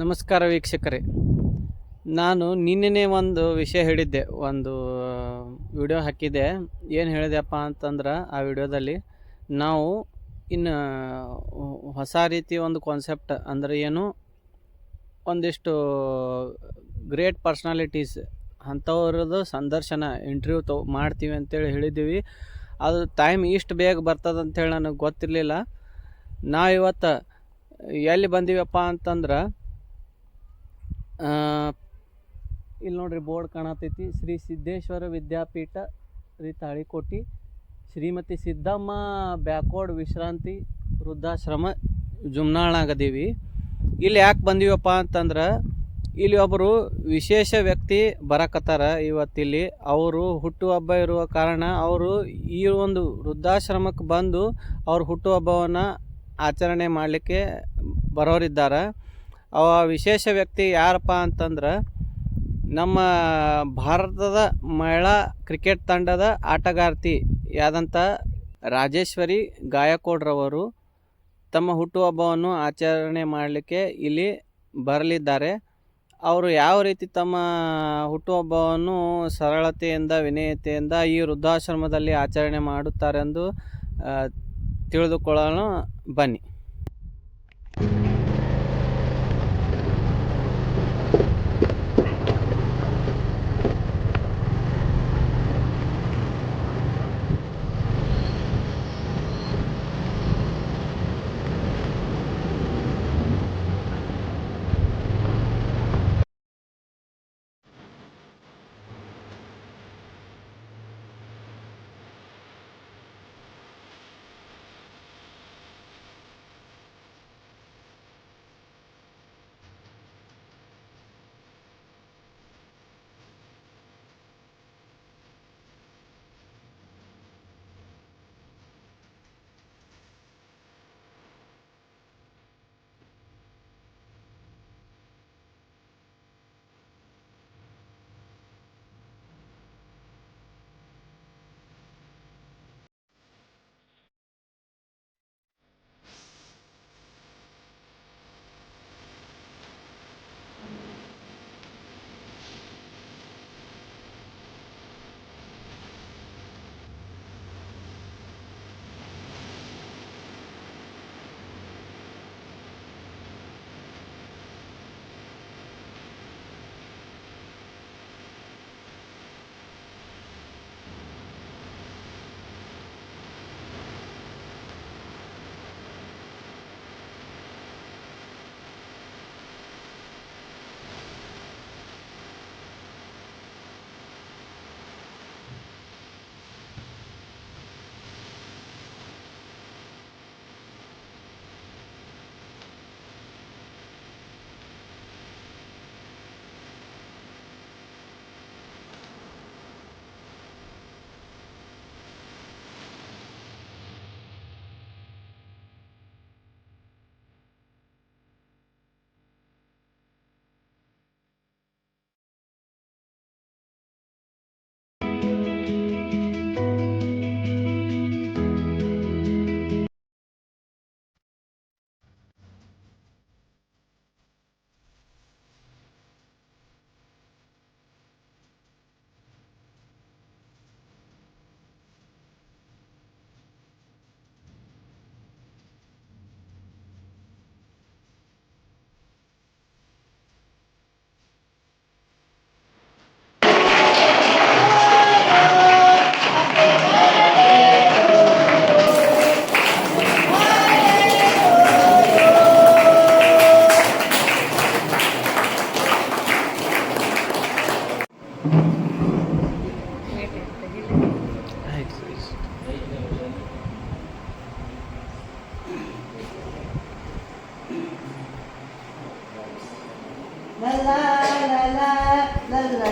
ನಮಸ್ಕಾರ ವೀಕ್ಷಕರೇ. ನಾನು ನಿನ್ನೆನೇ ಒಂದು ವಿಷಯ ಹೇಳಿದ್ದೆ, ಒಂದು ವಿಡಿಯೋ ಹಾಕಿದ್ದೆ. ಏನು ಹೇಳಿದೆಪ್ಪ ಅಂತಂದ್ರೆ, ಆ ವಿಡಿಯೋದಲ್ಲಿ ನಾವು ಇನ್ನು ಹೊಸ ರೀತಿ ಒಂದು ಕಾನ್ಸೆಪ್ಟ್ ಅಂದರೆ ಏನು, ಒಂದಿಷ್ಟು ಗ್ರೇಟ್ ಪರ್ಸ್ನಾಲಿಟೀಸ್ ಅಂಥವ್ರದ್ದು ಸಂದರ್ಶನ ಇಂಟರ್ವ್ಯೂ ತೊ, ಮಾಡ್ತೀವಿ ಅಂತೇಳಿ ಹೇಳಿದ್ದೀವಿ. ಅದು ಟೈಮ್ ಇಷ್ಟು ಬೇಗ ಬರ್ತದೆ ಅಂತೇಳಿ ನನಗೆ ಗೊತ್ತಿರಲಿಲ್ಲ. ನಾವು ಇವತ್ತು ಎಲ್ಲಿ ಬಂದೀವಪ್ಪ ಅಂತಂದ್ರೆ ಇಲ್ಲಿ ನೋಡ್ರಿ ಬೋರ್ಡ್ ಕಾಣತೈತಿ. ಶ್ರೀ ಸಿದ್ದೇಶ್ವರ ವಿದ್ಯಾಪೀಠ ಶ್ರೀ ತಾಳಿಕೋಟಿ, ಶ್ರೀಮತಿ ಸಿದ್ದಮ್ಮ ಬ್ಯಾಕ್ವರ್ಡ್ ವಿಶ್ರಾಂತಿ ವೃದ್ಧಾಶ್ರಮ ಜುಮ್ನಾಳಾಗದೀವಿ. ಇಲ್ಲಿ ಯಾಕೆ ಬಂದೀವಪ್ಪ ಅಂತಂದ್ರೆ, ಇಲ್ಲಿ ಒಬ್ಬರು ವಿಶೇಷ ವ್ಯಕ್ತಿ ಬರಕತ್ತಾರ ಇವತ್ತಿಲ್ಲಿ. ಅವರು ಹುಟ್ಟುಹಬ್ಬ ಇರುವ ಕಾರಣ ಅವರು ಈ ಒಂದು ವೃದ್ಧಾಶ್ರಮಕ್ಕೆ ಬಂದು ಅವ್ರ ಹುಟ್ಟುಹಬ್ಬವನ್ನು ಆಚರಣೆ ಮಾಡಲಿಕ್ಕೆ ಬರೋರಿದ್ದಾರೆ. ಅವ ವಿಶೇಷ ವ್ಯಕ್ತಿ ಯಾರಪ್ಪ ಅಂತಂದ್ರೆ ನಮ್ಮ ಭಾರತದ ಮಹಿಳಾ ಕ್ರಿಕೆಟ್ ತಂಡದ ಆಟಗಾರ್ತಿ ಯಾದಂಥ ರಾಜೇಶ್ವರಿ ಗಾಯಕೋಡ್ರವರು ತಮ್ಮ ಹುಟ್ಟುಹಬ್ಬವನ್ನು ಆಚರಣೆ ಮಾಡಲಿಕ್ಕೆ ಇಲ್ಲಿ ಬರಲಿದ್ದಾರೆ. ಅವರು ಯಾವ ರೀತಿ ತಮ್ಮ ಹುಟ್ಟುಹಬ್ಬವನ್ನು ಸರಳತೆಯಿಂದ, ವಿನಯತೆಯಿಂದ ಈ ವೃದ್ಧಾಶ್ರಮದಲ್ಲಿ ಆಚರಣೆ ಮಾಡುತ್ತಾರೆಂದು ತಿಳಿದುಕೊಳ್ಳೋಣ. ಬನ್ನಿ.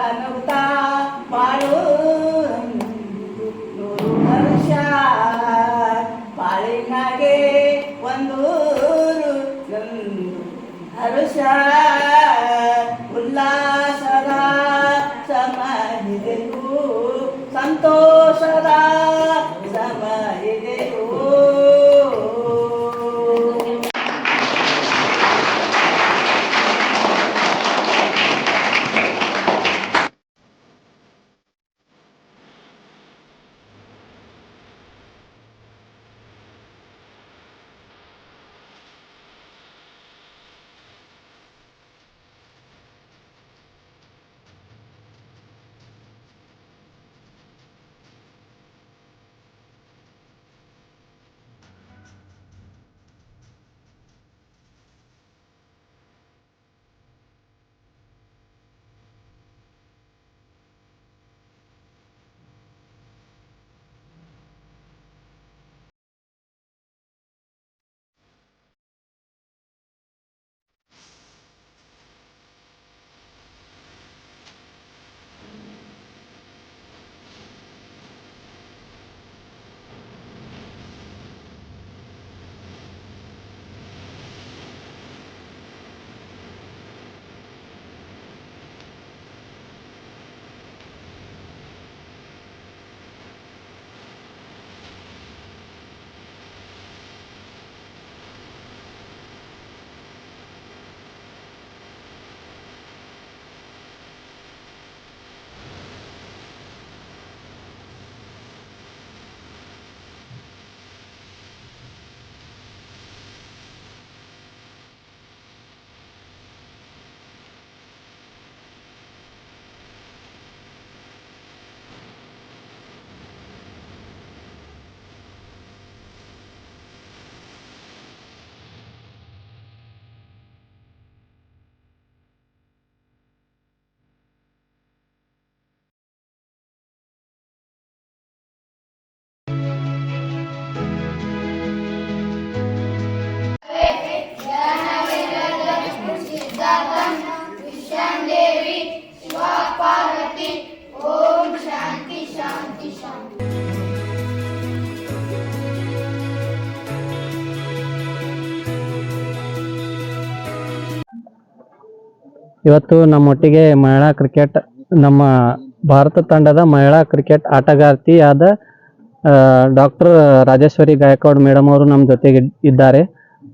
ನಗುತ್ತಾ ನಗುತ್ತಾ ಬಾಳು ನೂರು ವರ್ಷ ಬಾಳಿನಾಗೆ ಒಂದೂರು ಒಂದು ಹರುಷ ಇವತ್ತು ನಮ್ಮೊಟ್ಟಿಗೆ ಮಹಿಳಾ ಕ್ರಿಕೆಟ್ ನಮ್ಮ ಭಾರತ ತಂಡದ ಮಹಿಳಾ ಕ್ರಿಕೆಟ್ ಆಟಗಾರ್ತಿಯಾದ ಡಾಕ್ಟರ್ ರಾಜೇಶ್ವರಿ ಗಾಯಕವಾಡ್ ಮೇಡಮ್ ಅವರು ನಮ್ಮ ಜೊತೆಗೆ ಇದ್ದಾರೆ.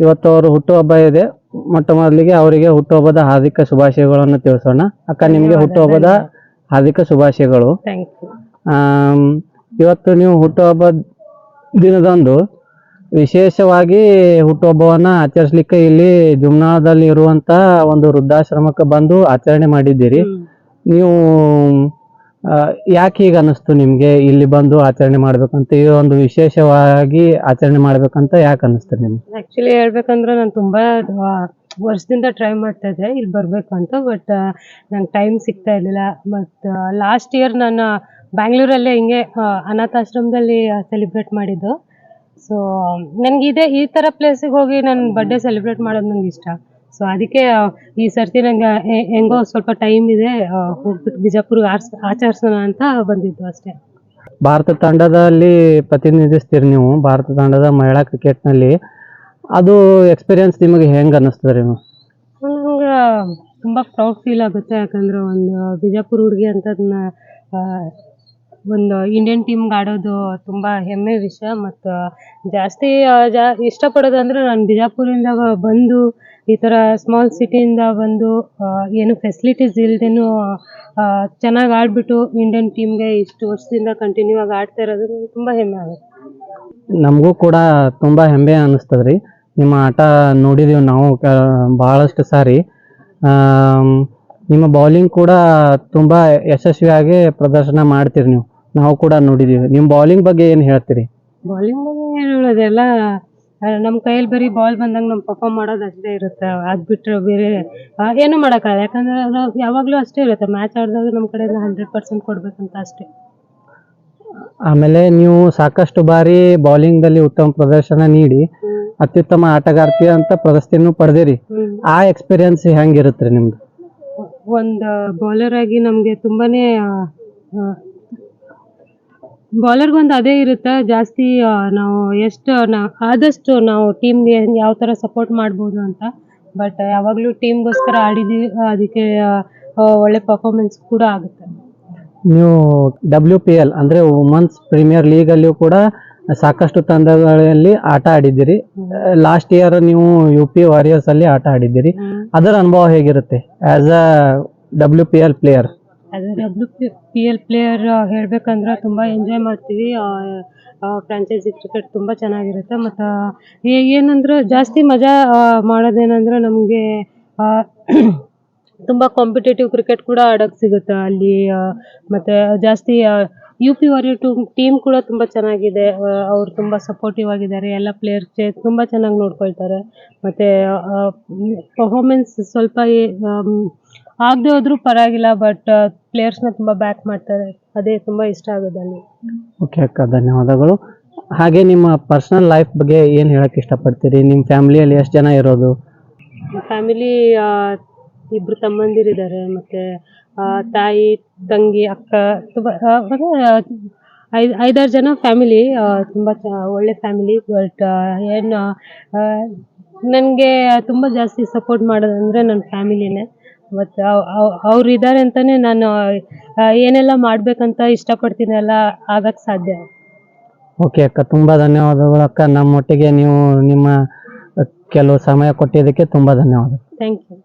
ಇವತ್ತು ಅವರು ಹುಟ್ಟುಹಬ್ಬ ಇದೆ. ಮೊಟ್ಟ ಮೊದಲಿಗೆ ಅವರಿಗೆ ಹುಟ್ಟುಹಬ್ಬದ ಹಾರ್ದಿಕ ಶುಭಾಶಯಗಳನ್ನು ತಿಳಿಸೋಣ. ಅಕ್ಕ ನಿಮಗೆ ಹುಟ್ಟುಹಬ್ಬದ ಹಾರ್ದಿಕ ಶುಭಾಶಯಗಳು. ಇವತ್ತು ನೀವು ಹುಟ್ಟುಹಬ್ಬ ದಿನದಂದು ವಿಶೇಷವಾಗಿ ಹುಟ್ಟುಹಬ್ಬವನ್ನ ಆಚರಿಸ್ಲಿಕ್ಕೆ ಇಲ್ಲಿ ಜುಮ್ನಾದಲ್ಲಿ ಇರುವಂತ ಒಂದು ವೃದ್ಧಾಶ್ರಮಕ್ಕೆ ಬಂದು ಆಚರಣೆ ಮಾಡಿದ್ದೀರಿ. ನೀವು ಯಾಕೆ ಈಗ ಅನಿಸ್ತು ನಿಮ್ಗೆ ಇಲ್ಲಿ ಬಂದು ಆಚರಣೆ ಮಾಡ್ಬೇಕಂತ? ಈ ಒಂದು ವಿಶೇಷವಾಗಿ ಆಚರಣೆ ಮಾಡ್ಬೇಕಂತ ಯಾಕೆ ಅನಿಸ್ತು ನಿಮ್ಗೆ? ಆಕ್ಚುಲಿ ಹೇಳ್ಬೇಕಂದ್ರೆ ನಾನು ತುಂಬಾ ವರ್ಷದಿಂದ ಟ್ರೈ ಮಾಡ್ತಾ ಇದ್ದೆ. ಇಲ್ಲಿ ಬರಬೇಕು ಅಂತ ಬಟ್ ನಂಗೆ ಟೈಮ್ ಸಿಗ್ತಾ ಇರಲಿಲ್ಲ. ಮತ್ತು ಲಾಸ್ಟ್ ಇಯರ್ ನಾನು ಬ್ಯಾಂಗ್ಳೂರಲ್ಲೇ ಹಿಂಗೆ ಅನಾಥಾಶ್ರಮದಲ್ಲಿ ಸೆಲೆಬ್ರೇಟ್ ಮಾಡಿದ್ದು. ಸೊ ನನಗೆ ಇದೇ ಈ ಥರ ಪ್ಲೇಸಿಗೆ ಹೋಗಿ ನನ್ನ ಬರ್ಡೇ ಸೆಲೆಬ್ರೇಟ್ ಮಾಡೋದು ನಂಗೆ ಇಷ್ಟ. ಸೊ ಅದಕ್ಕೆ ಈ ಸರ್ತಿ ನಂಗೆ ಹೆಂಗೋ ಸ್ವಲ್ಪ ಟೈಮ್ ಇದೆ ಹೋಗ್ಬಿಟ್ಟು ಬಿಜಾಪುರ್ಗೆ ಆರ್ಸ್ ಆಚರಿಸೋಣ ಅಂತ ಬಂದಿದ್ದು ಅಷ್ಟೇ. ಭಾರತ ತಂಡದಲ್ಲಿ ಪ್ರತಿನಿಧಿಸ್ತೀರಿ ನೀವು ಭಾರತ ತಂಡದ ಮಹಿಳಾ ಕ್ರಿಕೆಟ್ನಲ್ಲಿ. ಅದು ಎಕ್ಸ್ಪೀರಿಯನ್ಸ್ ನಿಮಗೆ ಹೆಂಗೆ ಅನ್ನಿಸ್ತದೆ ನೀವು? ನಂಗೆ ತುಂಬ ಪ್ರೌಡ್ ಫೀಲ್ ಆಗುತ್ತೆ. ಯಾಕಂದ್ರೆ ಒಂದು ಬಿಜಾಪುರ ಹುಡುಗಿ ಅಂತ ಅದನ್ನ ಒಂದು ಇಂಡಿಯನ್ ಟೀಮ್ಗೆ ಆಡೋದು ತುಂಬ ಹೆಮ್ಮೆ ವಿಷಯ. ಮತ್ತು ಜಾಸ್ತಿ ಜಾ, ಇಷ್ಟಪಡೋದು ಅಂದರೆ ನಾನು ಬಿಜಾಪುರಿಂದ ಬಂದು, ಈ ಥರ ಸ್ಮಾಲ್ ಸಿಟಿಯಿಂದ ಬಂದು ಏನು ಫೆಸಿಲಿಟೀಸ್ ಇಲ್ದೇನು ಚೆನ್ನಾಗಿ ಆಡಿಬಿಟ್ಟು ಇಂಡಿಯನ್ ಟೀಮ್ಗೆ ಇಷ್ಟು ವರ್ಷದಿಂದ ಕಂಟಿನ್ಯೂ ಆಗಿ ಆಡ್ತಾ ಇರೋದು ತುಂಬ ಹೆಮ್ಮೆ ಆಗುತ್ತೆ. ನಮಗೂ ಕೂಡ ತುಂಬ ಹೆಮ್ಮೆ ಅನ್ನಿಸ್ತದೆ ರೀ ನಿಮ್ಮ ಆಟ ನೋಡಿದೀವಿ ನಾವು ಭಾಳಷ್ಟು ಸಾರಿ. ನಿಮ್ಮ ಬೌಲಿಂಗ್ ಕೂಡ ತುಂಬ ಯಶಸ್ವಿಯಾಗಿ ಪ್ರದರ್ಶನ ಮಾಡ್ತೀರಿ ನೀವು. ನಾವು ಕೂಡ ನೋಡಿದೀವಿ. ನಿಮ್ ಬೌಲಿಂಗ್ ಬಗ್ಗೆ ಏನ್ ಹೇಳ್ತೀರಿ? ಬೌಲಿಂಗ್ ಬಗ್ಗೆ ಏನು ಹೇಳೋದೆಲ್ಲ ನಮ್ಮ ಕೈಯಲ್ಲಿ ಬರೀ ಬಾಲ್ ಬಂದಂಗ ನಮ್ ಪರ್ಫಾರ್ಮ್ ಮಾಡೋದು ಅಷ್ಟೇ ಇರುತ್ತೆ. ಅದು ಬಿಟ್ಟರೆ ಬೇರೆ ಏನು ಮಾಡೋಕ್ಕಾಗಲ್ಲ. ಯಾಕಂದ್ರೆ ಯಾವಾಗ್ಲೂ ಯಾವಾಗಲೂ ಅಷ್ಟೇ ಇರುತ್ತೆ. ಮ್ಯಾಚ್ ಆಡಿದಾಗ ನಮ್ಮ ಕಡೆಯಿಂದ ಹಂಡ್ರೆಡ್ ಪರ್ಸೆಂಟ್ ಕೊಡ್ಬೇಕಂತ ಅಷ್ಟೇ. ಆಮೇಲೆ ನೀವು ಸಾಕಷ್ಟು ಬಾರಿ ಬೌಲಿಂಗ್ ಬೌಲಿಂಗ್ದಲ್ಲಿ ಉತ್ತಮ ಪ್ರದರ್ಶನ ನೀಡಿ ಅತ್ಯುತ್ತಮ ಆಟಗಾರ್ತಿ ಅಂತ ಪ್ರಶಸ್ತಿಯನ್ನು ಪಡೆದಿರಿ. ಆ ಎಕ್ಸ್ಪೀರಿಯನ್ಸ್ ಹೆಂಗಿರುತ್ತೆ ನಿಮ್ದು? ಒಂದು ಬೌಲರ್ ಆಗಿ ನಮಗೆ ತುಂಬಾನೇ ಬೌಲರ್ಗೊಂದು ಅದೇ ಇರುತ್ತೆ. ಜಾಸ್ತಿ ನಾವು ಎಷ್ಟು ನಾ ಆದಷ್ಟು ನಾವು ಟೀಮ್ಗೆ ಯಾವ ಥರ ಸಪೋರ್ಟ್ ಮಾಡ್ಬೋದು ಅಂತ. ಬಟ್ ಯಾವಾಗಲೂ ಟೀಮ್ಗೋಸ್ಕರ ಆಡಿದ್ದೀವಿ ಅದಕ್ಕೆ ಒಳ್ಳೆ ಪರ್ಫಾರ್ಮೆನ್ಸ್ ಕೂಡ ಆಗುತ್ತೆ. ನೀವು ಡಬ್ಲ್ಯೂ ಪಿ ಎಲ್ ಅಂದ್ರೆ ವುಮನ್ಸ್ ಪ್ರೀಮಿಯರ್ ಲೀಗ್ ಅಲ್ಲಿಯೂ ಕೂಡ ಸಾಕಷ್ಟು ತಂಡಗಳಲ್ಲಿ ಆಟ ಆಡಿದ್ದೀರಿ. ಲಾಸ್ಟ್ ಇಯರ್ ನೀವು ಯು ಪಿ ವಾರಿಯರ್ಸ್ ಅಲ್ಲಿ ಆಟ ಆಡಿದ್ದೀರಿ. ಅದರ ಅನುಭವ ಹೇಗಿರುತ್ತೆ? As uh W P L player ಅದು ಡಬ್ಲ್ಯೂ ಪಿ ಎಲ್ ಪ್ಲೇಯರ್ ಹೇಳ್ಬೇಕಂದ್ರೆ ತುಂಬ ಎಂಜಾಯ್ ಮಾಡ್ತೀವಿ. ಫ್ರಾಂಚೈಸಿ ಕ್ರಿಕೆಟ್ ತುಂಬ ಚೆನ್ನಾಗಿರುತ್ತೆ. ಮತ್ತು ಏನಂದ್ರೆ ಜಾಸ್ತಿ ಮಜಾ ಮಾಡೋದೇನಂದ್ರೆ ನಮಗೆ ತುಂಬ ಕಾಂಪಿಟೇಟಿವ್ ಕ್ರಿಕೆಟ್ ಕೂಡ ಆಡೋಕ್ಕೆ ಸಿಗುತ್ತೆ ಅಲ್ಲಿ ಮತ್ತು ಮತ್ತೆ ಜಾಸ್ತಿ U P warrior to team ಕೂಡ ತುಂಬ ಚೆನ್ನಾಗಿದೆ. ಅವ್ರು ತುಂಬ ಸಪೋರ್ಟಿವ್ ಆಗಿದ್ದಾರೆ. ಎಲ್ಲ ಪ್ಲೇಯರ್ಸ್ ತುಂಬ ಚೆನ್ನಾಗಿ ನೋಡ್ಕೊಳ್ತಾರೆ. ಮತ್ತು ಪರ್ಫಾರ್ಮೆನ್ಸ್ ಸ್ವಲ್ಪ ಆಗದೆ ಹೋದ್ರೂ ಪರವಾಗಿಲ್ಲ ಬಟ್ ಪ್ಲೇಯರ್ಸ್ನ ತುಂಬ ಬ್ಯಾಕ್ ಮಾಡ್ತಾರೆ. ಅದೇ ತುಂಬ ಇಷ್ಟ ಆಗೋದಲ್ಲಿ ಓಕೆ ಅಕ್ಕ ಧನ್ಯವಾದಗಳು. ಹಾಗೆ ನಿಮ್ಮ ಪರ್ಸನಲ್ ಲೈಫ್ ಬಗ್ಗೆ ಏನು ಹೇಳಕ್ ಇಷ್ಟಪಡ್ತೀರಿ? ನಿಮ್ಮ ಫ್ಯಾಮಿಲಿಯಲ್ಲಿ ಎಷ್ಟು ಜನ ಇರೋದು? ಫ್ಯಾಮಿಲಿ ಇಬ್ರು ತಮ್ಮಂದಿರಿದ್ದಾರೆ. ಮತ್ತೆ ಆ, ತಾಯಿ ತಂಗಿ ಅಕ್ಕ ತುಂಬ ಆ, ಐದು ಐದಾರು ಜನ ಫ್ಯಾಮಿಲಿ ತುಂಬ ಚ- ಒಳ್ಳೆ ಫ್ಯಾಮಿಲಿ ಬಟ್ ಏನು ನನಗೆ ತುಂಬ ಜಾಸ್ತಿ ಸಪೋರ್ಟ್ ಮಾಡೋದಂದರೆ ನನ್ನ ಫ್ಯಾಮಿಲಿನೇ ಮತ್ತು ಅವ್ರು ಇದ್ದಾರೆ ಅಂತಲೇ ನಾನು ಏನೆಲ್ಲ ಮಾಡಬೇಕಂತ ಇಷ್ಟಪಡ್ತೀನಿ ಎಲ್ಲ ಆಗಕ್ಕೆ ಸಾಧ್ಯ. ಓಕೆ ಅಕ್ಕ ತುಂಬ ಧನ್ಯವಾದಗಳು ಅಕ್ಕ. ನಮ್ಮೊಟ್ಟಿಗೆ ನೀವು ನಿಮ್ಮ ಕೆಲವು ಸಮಯ ಕೊಟ್ಟಿದ್ದಕ್ಕೆ ತುಂಬ ಧನ್ಯವಾದ ಥ್ಯಾಂಕ್ ಯು